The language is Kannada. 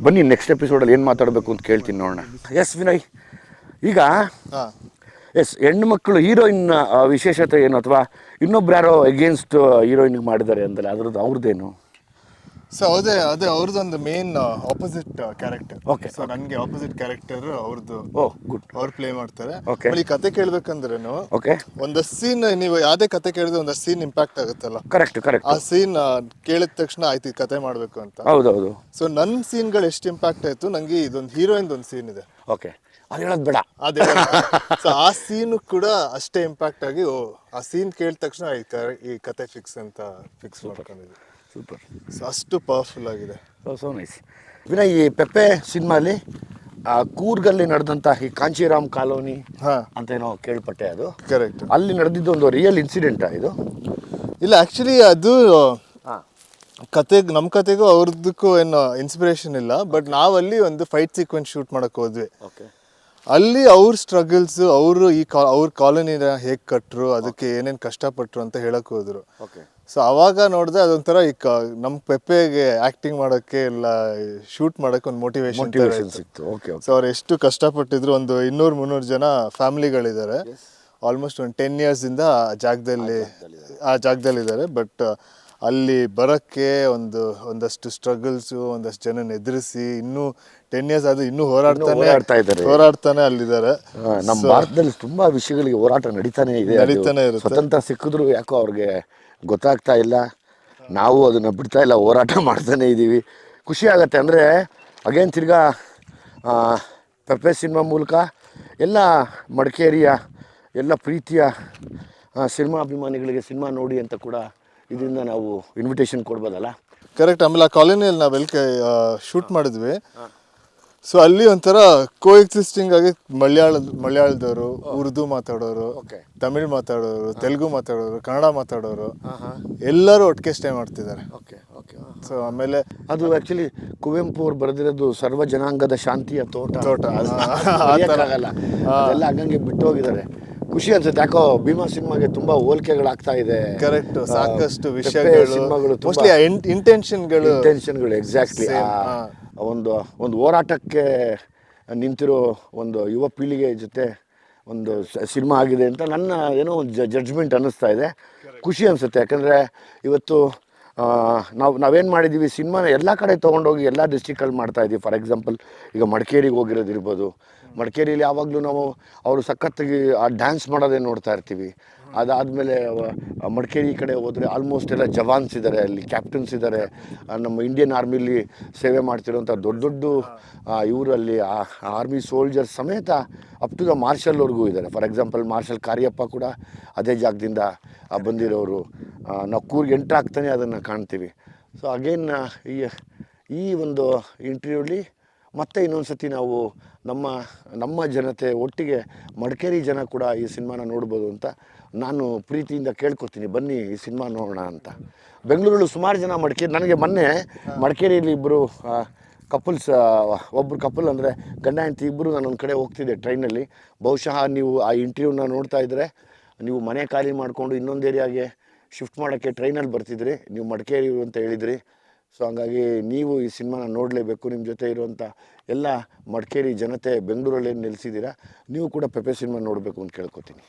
ಬನ್ನಿ ನೆಕ್ಸ್ಟ್ ಎಪಿಸೋಡಲ್ಲಿ ಏನು ಮಾತಾಡಬೇಕು ಅಂತ ಕೇಳ್ತೀನಿ ನೋಡೋಣ. ಎಸ್ ವಿನಯ್. ಈಗ ಎಸ್ ಹೆಣ್ಣು ಮಕ್ಕಳು ಹೀರೋಯಿನ್ ವಿಶೇಷತೆ ಏನು? ಅಥವಾ ಇನ್ನೊಬ್ರು ಯಾರೋ ಎಗೇನ್ಸ್ಟ್ ಹೀರೋಯಿನ್ಗೆ ಮಾಡಿದ್ದಾರೆ ಅಂತಲ್ಲ ಅದ್ರದ್ದು ಅವ್ರದ್ದೇನು? ಸೊ ಅದೇ ಅದೇ ಅವ್ರದ್ದೊಂದು main opposite character Okay, so ನನಗೆ ಆಪೋಸಿಟ್ ಕ್ಯಾರೆಕ್ಟರ್ ಅವ್ರದ್ದು ಓ ಗುಡ್ ಅವ್ರು ಪ್ಲೇ ಮಾಡ್ತಾರೆ. Okay. ಆಮೇಲೆ ಈ ಕತೆ ಕೇಳ್ಬೇಕಂದ್ರೇನು ಓಕೆ ಒಂದಷ್ಟು ಸೀನ್ ನೀವು ಯಾವ್ದೇ ಕತೆ ಕೇಳಿದ್ರೆ ಒಂದು ಸೀನ್ ಇಂಪ್ಯಾಕ್ಟ್ ಆಗುತ್ತಲ್ಲ. ಕರೆಕ್ಟ್ ಕರೆಕ್ಟ್ ಆ ಸೀನ್ ಕೇಳಿದ ತಕ್ಷಣ ಆಯ್ತು ಈ ಕತೆ ಮಾಡ್ಬೇಕು ಅಂತ. ಹೌದೌದು. ಸೊ ನನ್ನ ಸೀನ್ಗಳು ಎಷ್ಟು ಇಂಪ್ಯಾಕ್ಟ್ ಆಯ್ತು ನಂಗೆ ಇದೊಂದು ಹೀರೋಯಿನ್ ಒಂದು ಸೀನ್ ಇದೆ. ಓಕೆ ಅದು ಹೇಳೋದು ಬೇಡ. ಅದೇ ಸೊ ಆ ಸೀನ್ ಕೂಡ ಅಷ್ಟೇ ಇಂಪ್ಯಾಕ್ಟ್ ಆಗಿ ಓ ಆ ಸೀನ್ ಕೇಳಿದ ತಕ್ಷಣ ಈ ಕ- ಈ ಕತೆ ಫಿಕ್ಸ್ ಅಂತ ಫಿಕ್ಸ್ ಮಾಡ್ಕೊಂಡಿದ್ದೆ ಸೂಪರ್ ಅಷ್ಟು ಪವರ್ಫುಲ್ ಆಗಿದೆ. ಸೋ ನೈಸ್ ವಿನಯ್ ಈ ಪೆಪ್ಪೆ ಸಿನಿಮಾಲಿ ಕೂರ್ಗಲ್ಲಿ ನಡೆದಂಥ ಈ ಕಾಂಚಿರಾಮ್ ಕಾಲೋನಿ ಹಾ. ಅಂತ ಏನೋ ಕೇಳ್ಪಟ್ಟೆ ಅದು. ಕರೆಕ್ಟ್ ಅಲ್ಲಿ ನಡೆದಿದ್ದು ಒಂದು ರಿಯಲ್ ಇನ್ಸಿಡೆಂಟ್ ಇದು? ಇಲ್ಲ ಆ್ಯಕ್ಚುಲಿ ಅದು ಹಾಂ. ಕತೆಗ್ ನಮ್ಮ ಕತೆಗೂ ಅವ್ರದ್ದಕ್ಕೂ ಏನು ಇನ್ಸ್ಪಿರೇಷನ್ ಇಲ್ಲ ಬಟ್ ನಾವಲ್ಲಿ ಒಂದು ಫೈಟ್ ಸೀಕ್ವೆನ್ಸ್ ಶೂಟ್ ಮಾಡಕ್ ಹೋದ್ವಿ. ಓಕೆ ಅಲ್ಲಿ ಅವ್ರ ಸ್ಟ್ರಗಲ್ಸ್ ಅವರು ಈ ಕಾ ಅವ್ರ ಕಾಲೋನಿನ ಹೇಗೆ ಕಟ್ಟರು ಅದಕ್ಕೆ ಏನೇನು ಕಷ್ಟಪಟ್ಟರು ಅಂತ ಹೇಳಕ್ ಹೋದ್ರು. ಓಕೆ ಸೊ ಅವಾಗ ನೋಡಿದೆ ಅದೊಂಥರ ಈ ಕ ನಮ್ಮ ಪೆಪ್ಪೆಗೆ ಆಕ್ಟಿಂಗ್ ಮಾಡೋಕ್ಕೆ ಇಲ್ಲ ಶೂಟ್ ಮಾಡೋಕ್ಕೆ ಒಂದು ಮೋಟಿವೇಶನ್ ಸಿಕ್ತು. ಓಕೆ ಸೊ ಅವ್ರು ಎಷ್ಟು ಕಷ್ಟಪಟ್ಟಿದ್ರು ಒಂದು ಇನ್ನೂರು ಮುನ್ನೂರು ಜನ ಫ್ಯಾಮಿಲಿಗಳಿದ್ದಾರೆ. ಆಲ್ಮೋಸ್ಟ್ ಒಂದು ಟೆನ್ ಇಯರ್ಸಿಂದ ಆ ಜಾಗದಲ್ಲಿ ಆ ಜಾಗದಲ್ಲಿ ಇದ್ದಾರೆ ಬಟ್ ಅಲ್ಲಿ ಬರೋಕ್ಕೆ ಒಂದು ಒಂದಷ್ಟು ಸ್ಟ್ರಗಲ್ಸು ಒಂದಷ್ಟು ಜನ ಎದುರಿಸಿ ಇನ್ನೂ ಟೆನ್ ಇಯರ್ಸ್ ಆದ್ರೂ ಇನ್ನೂ ಹೋರಾಡ್ತಾನೆ ಇದ್ದಾರೆ. ಹೋರಾಡ್ತಾನೆ ಅಲ್ಲಿದ್ದಾರೆ. ನಮ್ಮ ಭಾರತದಲ್ಲಿ ತುಂಬಾ ವಿಷಯಗಳಿಗೆ ಹೋರಾಟ ನಡೀತಾನೆ ಇದೆ. ನಡೀತಾನೆ ಇರುತ್ತೆ. ಸ್ವತಂತ್ರ ಸಿಕ್ಕಿದ್ರು ಯಾಕೋ ಅವ್ರಿಗೆ ಗೊತ್ತಾಗ್ತಾ ಇಲ್ಲ. ನಾವು ಅದನ್ನು ಬಿಡ್ತಾ ಇಲ್ಲ ಹೋರಾಟ ಮಾಡ್ತಾನೆ ಇದ್ದೀವಿ ಖುಷಿ ಆಗುತ್ತೆ ಅಂದರೆ ಅಗೇನ್ ತಿರ್ಗಾ ಪೆಪ್ಪೆ ಸಿನಿಮಾ ಮೂಲಕ ಎಲ್ಲ ಮಡಿಕೇರಿಯ ಎಲ್ಲ ಪ್ರೀತಿಯ ಸಿನಿಮಾ ಅಭಿಮಾನಿಗಳಿಗೆ ಸಿನಿಮಾ ನೋಡಿ ಅಂತ ಕೂಡ ಇದರಿಂದ ನಾವು ಇನ್ವಿಟೇಷನ್ ಕೊಡ್ಬೋದಲ್ಲ? ಕರೆಕ್ಟ್ ಆಮೇಲೆ ಆ ಕಾಲೋನಿಯಲ್ಲಿ ನಾವು ಎಲ್ಲಿ ಶೂಟ್ ಮಾಡಿದ್ವಿ. ಸೊ ಅಲ್ಲಿ ಒಂಥರ ಕೋ ಎಕ್ಸಿಸ್ಟಿಂಗ್ ಆಗಿ ಮಲಯಾಳ ಮಲಯಾಳದವರು ಉರ್ದು ಮಾತಾಡೋರು ಓಕೆ ತಮಿಳ್ ಮಾತಾಡೋರು ತೆಲುಗು ಮಾತಾಡೋರು ಕನ್ನಡ ಮಾತಾಡೋರು ಎಲ್ಲರೂ ಒಟ್ಟಿಗೆ ಸ್ಟೇ ಮಾಡ್ತಿದ್ದಾರೆ. ಓಕೆ ಓಕೆ ಸೊ ಆಮೇಲೆ ಅದು ಆಕ್ಚುಲಿ ಕುವೆಂಪು ಅವ್ರು ಬರೆದಿರೋದು ಸರ್ವ ಜನಾಂಗದ ಶಾಂತಿಯ ತೋಟ. ತೋಟ. ಎಲ್ಲ ಆ, ಆ ಥರ. ಮರೆಯಕ್ಕಾಗಲ್ಲ. ಹಂಗಂಗೆ ಬಿಟ್ಟು ಹೋಗಿದ್ದಾರೆ. ಖುಷಿ ಅನ್ಸುತ್ತೆ. ಯಾಕೋ ಭೀಮಾ ಸಿನಿಮಾಗೆ ತುಂಬಾ ಹೋಲಿಕೆಗಳಾಗ್ತಾ ಇದೆ. ಕರೆಕ್ಟ್ ಸಾಕಷ್ಟು ವಿಷಯಗಳು. ಸಿನಿಮಾಗಳು ಮೋಸ್ಟ್ಲಿ ಇಂಟೆನ್ಷನ್ಗಳು ಇಂಟೆನ್ಷನ್ಗಳು ಎಕ್ಸಾಕ್ಟ್ಲಿ. ಒಂದು ಒಂದು ಹೋರಾಟಕ್ಕೆ ನಿಂತಿರೋ ಒಂದು ಯುವ ಪೀಳಿಗೆ ಜೊತೆ ಒಂದು ಸಿನಿಮಾ ಆಗಿದೆ ಅಂತ ನನ್ನ ಏನೋ ಒಂದು ಜಡ್ಜ್ಮೆಂಟ್ ಅನ್ನಿಸ್ತಾ ಇದೆ. ಖುಷಿ ಅನಿಸುತ್ತೆ. ಯಾಕಂದರೆ ಇವತ್ತು ನಾವು ನಾವೇನು ಮಾಡಿದ್ದೀವಿ ಸಿನಿಮಾನ ಎಲ್ಲ ಕಡೆ ತೊಗೊಂಡೋಗಿ ಎಲ್ಲ ಡಿಸ್ಟಿಕಲ್ಲಿ ಮಾಡ್ತಾ ಇದ್ದೀವಿ ಫಾರ್ ಎಕ್ಸಾಂಪಲ್ ಈಗ ಮಡಿಕೇರಿಗೆ ಹೋಗಿರೋದಿರ್ಬೋದು. ಮಡಿಕೇರಿಯಲ್ಲಿ ಯಾವಾಗಲೂ ನಾವು ಅವರು ಸಖತ್ತಾಗಿ ಆ ಡ್ಯಾನ್ಸ್ ಮಾಡೋದೇ ನೋಡ್ತಾ ಇರ್ತೀವಿ. ಅದಾದಮೇಲೆ ಮಡಿಕೇರಿ ಕಡೆ ಹೋದರೆ ಆಲ್ಮೋಸ್ಟ್ ಎಲ್ಲ ಜವಾನ್ಸ್ ಇದ್ದಾರೆ ಅಲ್ಲಿ ಕ್ಯಾಪ್ಟನ್ಸ್ ಇದ್ದಾರೆ ನಮ್ಮ ಇಂಡಿಯನ್ ಆರ್ಮಿಲಿ ಸೇವೆ ಮಾಡ್ತಿರೋಂಥ ದೊಡ್ಡ ದೊಡ್ಡ ಇವರಲ್ಲಿ ಆರ್ಮಿ ಸೋಲ್ಜರ್ಸ್ ಸಮೇತ ಅಪ್ ಟು ದ ಮಾರ್ಷಲ್ವರೆಗೂ ಇದ್ದಾರೆ ಫಾರ್ ಎಕ್ಸಾಂಪಲ್ ಮಾರ್ಷಲ್ ಕಾರ್ಯಪ್ಪ ಕೂಡ ಅದೇ ಜಾಗದಿಂದ ಬಂದಿರೋರು. ನಾವು ಕೂರ್ಗೆ ಎಂಟ್ರ್ ಆಗ್ತಾನೆ ಅದನ್ನು ಕಾಣ್ತೀವಿ. ಸೊ ಅಗೇನ್ ಈ ಈ ಒಂದು ಇಂಟರ್ವ್ಯೂಲಿ ಮತ್ತೆ ಇನ್ನೊಂದು ಸತಿ ನಾವು ನಮ್ಮ ನಮ್ಮ ಜನತೆ ಒಟ್ಟಿಗೆ ಮಡಿಕೇರಿ ಜನ ಕೂಡ ಈ ಸಿನಿಮಾನ ನೋಡ್ಬೋದು ಅಂತ ನಾನು ಪ್ರೀತಿಯಿಂದ ಕೇಳ್ಕೊತೀನಿ, ಬನ್ನಿ ಈ ಸಿನಿಮಾ ನೋಡೋಣ ಅಂತ. ಬೆಂಗಳೂರಲ್ಲಿ ಸುಮಾರು ಜನ ಮಡಿಕೇರಿ, ನನಗೆ ಮೊನ್ನೆ ಮಡಿಕೇರಿಯಲ್ಲಿ ಇಬ್ಬರು ಕಪಲ್ಸ್ ಒಬ್ಬರು ಕಪಲ್ ಅಂದರೆ ಗಂಡ ಹೆಂಡತಿ ಇಬ್ಬರು ನಾನು ಒಂದು ಕಡೆ ಹೋಗ್ತಿದ್ದೆ ಟ್ರೈನಲ್ಲಿ. ಬಹುಶಃ ನೀವು ಆ ಇಂಟರ್ವ್ಯೂನ ನೋಡ್ತಾ ಇದ್ದರೆ ನೀವು ಮನೆ ಖಾಲಿ ಮಾಡಿಕೊಂಡು ಇನ್ನೊಂದು ಏರಿಯಾಗೆ ಶಿಫ್ಟ್ ಮಾಡೋಕ್ಕೆ ಟ್ರೈನಲ್ಲಿ ಬರ್ತಿದ್ರಿ. ನೀವು ಮಡಿಕೇರಿ ಅಂತ ಹೇಳಿದ್ರಿ. ಸೊ ಹಂಗಾಗಿ ನೀವು ಈ ಸಿನಿಮಾನ ನೋಡಲೇಬೇಕು ನಿಮ್ಮ ಜೊತೆ ಇರುವಂಥ ಎಲ್ಲ ಮಡಿಕೇರಿ ಜನತೆ ಬೆಂಗಳೂರಲ್ಲಿ ಏನು ನೆಲೆಸಿದ್ದೀರಾ? ನೀವು ಕೂಡ ಪೆಪೆ ಸಿನಿಮಾ ನೋಡಬೇಕು ಅಂತ ಕೇಳ್ಕೊತೀನಿ.